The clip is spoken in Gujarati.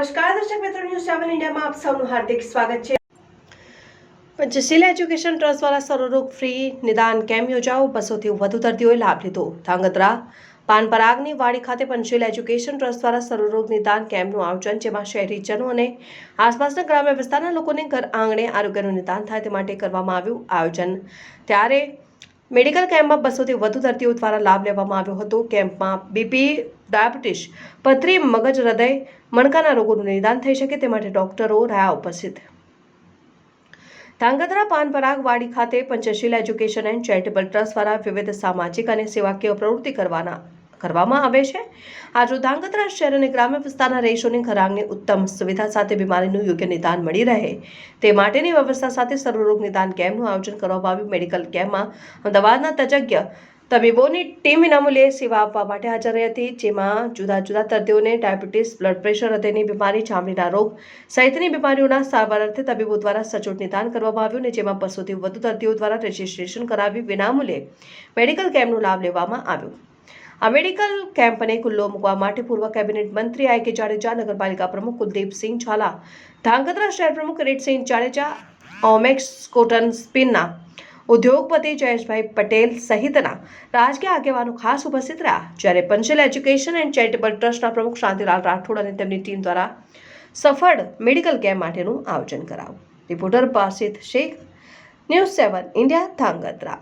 સેવન ઇન્ડિયામાં આપ સૌનું હાર્દિક સ્વાગત છે. પંચશીલ એજ્યુકેશન ટ્રસ્ટ દ્વારા સર્વરોગ ફ્રી નિદાન કેમ્પ યોજાઓ બસોથી વધુ દર્દીઓએ લાભ લીધો. ધાંગધ્રા, પાનપરાગની વાડી ખાતે પંચશીલ એજ્યુકેશન ટ્રસ્ટ દ્વારા સર્વરોગ નિદાન કેમ્પનું આયોજન, જેમાં શહેરીજનો અને આસપાસના ગ્રામ્ય વિસ્તારના લોકોને ઘર આંગણે આરોગ્યનું નિદાન થાય તે માટે કરવામાં આવ્યું આયોજન. ત્યારે મેડિકલ કેમ્પમાં બસોથી વધુ દર્દીઓ દ્વારા લાભ લેવામાં આવ્યો હતો. કેમ્પમાં બીપી, ડાયાબિટીસ, પથરી, મગજ, હૃદય, મણકાના રોગોનું નિદાન થઈ શકે તે માટે ડોક્ટરો રહ્યા ઉપસ્થિત. ધાંગધ્રા પાનપરાગવાડી ખાતે Panchsheel education and charitable trust દ્વારા વિવિધ સામાજિક અને સેવાકીય પ્રવૃત્તિ કરવાના કરવામાં આવે છે. આજુ ધાંગધ્રા શહેર અને ગ્રામ્ય વિસ્તારના રહીશોની ઘરાંગની ઉત્તમ સુવિધા સાથે બીમારીનું યોગ્ય નિદાન મળી રહે. તે માટેની વ્યવસ્થા સાથે સર્વરોગ નિદાન કેમ્પનું આયોજન કરવામાં આવ્યું. મેડિકલ કેમ્પમાં અમદાવાદના તજજ્ઞ તબીબોની ટીમ વિનામૂલ્યે સેવા આપવા માટે હાજર રહી હતી, જેમાં જુદા જુદા દર્દીઓને ડાયાબિટીસ, બ્લડ પ્રેશર હૃદયની બીમારી ચામડીના રોગ સહિતની બીમારીઓના સારવાર અર્થે તબીબો દ્વારા સચોટ નિદાન કરવામાં આવ્યું અને જેમાં બસોથી વધુ દર્દીઓ દ્વારા રજીસ્ટ્રેશન કરાવી વિનામૂલ્યે મેડિકલ કેમ્પનો લાભ લેવામાં આવ્યો. આ મેડિકલ કેમ્પને ખુલ્લો મૂકવા માટે પૂર્વ કેબિનેટ મંત્રી આઈ કે જાડેજા, નગરપાલિકા પ્રમુખ કુલદીપસિંહ ઝાલા, ધાંગધ્રા શહેર પ્રમુખ કિરીટસિંહ જાડેજા, ઓમેક્સ કોટન સ્પિનના ઉદ્યોગપતિ જયેશભાઈ પટેલ સહિતના રાજકીય આગેવાનો ખાસ ઉપસ્થિત રહ્યા. જ્યારે પંચલ એજ્યુકેશન એન્ડ ચેરિટેબલ ટ્રસ્ટના પ્રમુખ શાંતિલાલ રાઠોડ અને તેમની ટીમ દ્વારા સફળ મેડિકલ કેમ્પ માટેનું આયોજન કરાવ્યું reporter Pasit Shaikh, news seven India, Dhrangadhra.